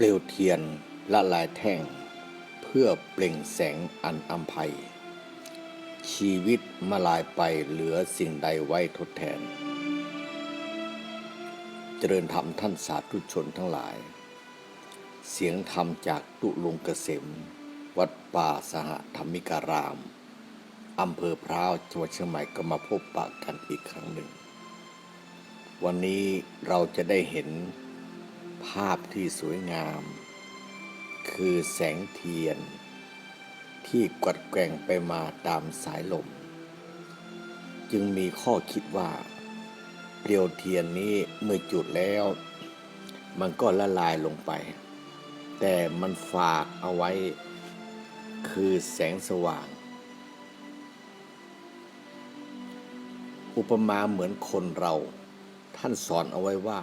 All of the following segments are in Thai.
เปลวเทียนละลายแท่ง เพื่อเปล่งแสงอันอัมภัย ชีวิตมาลายไปเหลือสิ่งใดไว้ทดแทน เจริญธรรมท่านสาธุชนทั้งหลาย เสียงธรรมจากตุลุงเกษม วัดป่าสหธรรมิการาม อำเภอพร้าวจังหวัดเชียงใหม่ก็มาพบปะกันอีกครั้งหนึ่ง วันนี้เราจะได้เห็น ภาพที่สวยงาม คือแสงเทียน ที่กวัดแกว่งไปมาตามสายลม จึงมีข้อคิดว่าเปลวเทียนนี้เมื่อจุดแล้ว มันก็ละลายลงไป แต่มันฝากเอาไว้ คือแสงสว่าง อุปมาเหมือนคนเรา ท่านสอนเอาไว้ว่า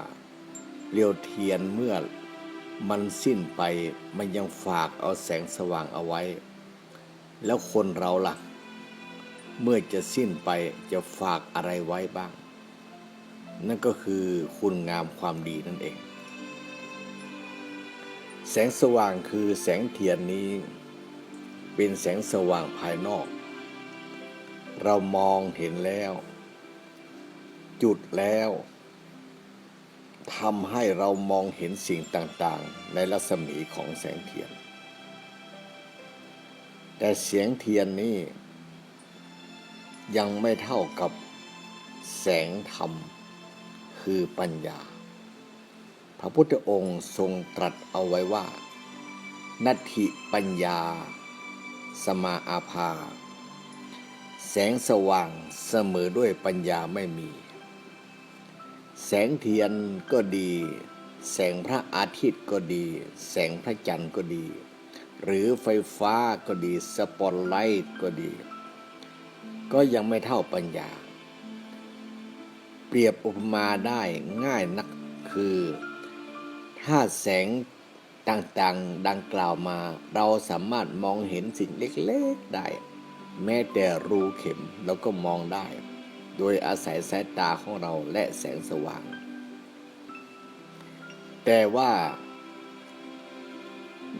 เปลวเทียนเมื่อมันสิ้นไปมันยังฝากเอาแสงสว่างเอาไว้ แล้วคนเราล่ะ เมื่อจะสิ้นไปจะฝากอะไรไว้บ้าง นั่นก็คือคุณงามความดีนั่นเอง แสงสว่างคือแสงเทียนนี้ เป็นแสงสว่างภายนอก เรามองเห็นแล้ว จุดแล้ว ทำให้เรามองเห็นสิ่งต่างๆ ในรัศมีของแสงเทียน แต่เสียงเทียนนี้ยังไม่เท่ากับแสงธรรมคือปัญญา พระพุทธองค์ทรงตรัสเอาไว้ว่านัตถิปัญญา สมาอาภา แสงสว่างเสมอด้วยปัญญาไม่มี แสงเทียนก็ดี แสงพระอาทิตย์ก็ดี แสงพระจันทร์ก็ดี หรือไฟฟ้าก็ดี สปอตไลท์ก็ดี ก็ยังไม่เท่าปัญญา เปรียบอุปมาได้ง่ายนักคือ ถ้าแสงต่างๆดังกล่าวมา เราสามารถมองเห็นสิ่งเล็กๆได้ แม้แต่รูเข็มเราก็มองได้ โดยอาศัยสายตาของเราและแสงสว่าง แต่ว่า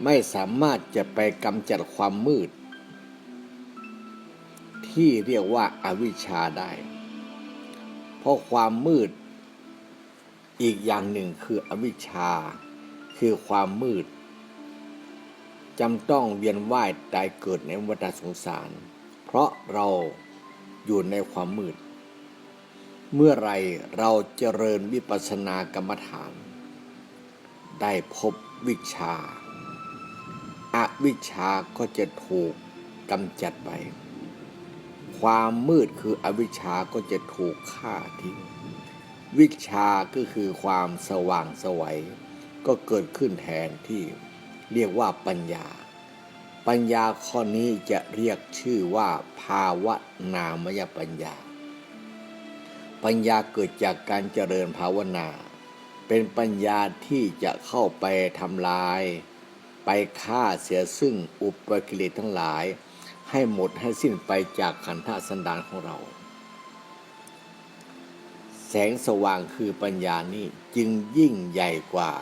ไม่สามารถจะไปกำจัดความมืด ที่เรียกว่าอาวิชชาได้ เพราะความมืด อีกอย่างหนึ่งคืออวิชชา คือความมืดจำต้องเวียนว่ายตายเกิดในวัฏสงสาร เพราะเราอยู่ในความมืด เมื่อไรเราเจริญวิปัสสนากรรมฐาน ได้พบวิชาอาวิชาก็จะถูกกำจัดไป ความมืดคืออวิชาก็จะถูกฆ่าทิ้ง วิชาก็คือความสว่างสวัย ก็เกิดขึ้นแทนที่เรียกว่าปัญญา ปัญญาข้อนี้จะเรียกชื่อว่าภาวะนามยปัญญา ปัญญาเกิดจากการเจริญภาวนา เป็นปัญญาที่จะเข้าไปทำลาย ไปฆ่าเสียซึ่งอุปกิเลสทั้งหลาย ให้หมดให้สิ้นไปจากขันธสันดานของเรา แสงสว่างคือปัญญานี้จึงยิ่งใหญ่กว่า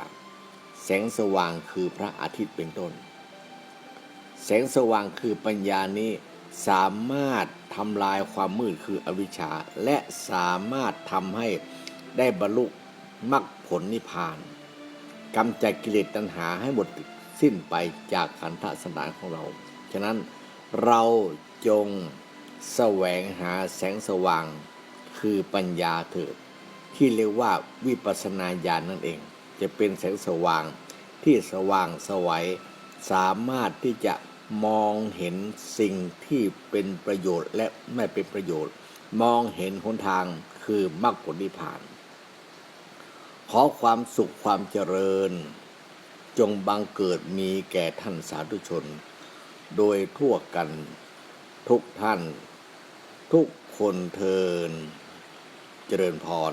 แสงสว่างคือพระอาทิตย์เป็นต้น แสงสว่างคือปัญญานี้สามารถ ทำลายความมืดคืออวิชชา และสามารถทำให้ได้บรรลุมรรคผลนิพพานกำจัดกิเลสตัณหาให้หมดสิ้นไปจากขันธสันดานของเรา ฉะนั้นเราจงแสวงหาแสงสว่างคือปัญญาเถิด ที่เรียกว่าวิปัสสนาญาณนั่นเอง จะเป็นแสงสว่างที่สว่างสวัยสามารถที่จะ มองเห็นสิ่งที่เป็นประโยชน์และไม่เป็นประโยชน์ มองเห็นหนทางคือมรรคผลนิพพาน ขอความสุขความเจริญ จงบังเกิดมีแก่ท่านสาธุชน โดยทั่วกันทุกท่าน ทุกคนเทิน เจริญพร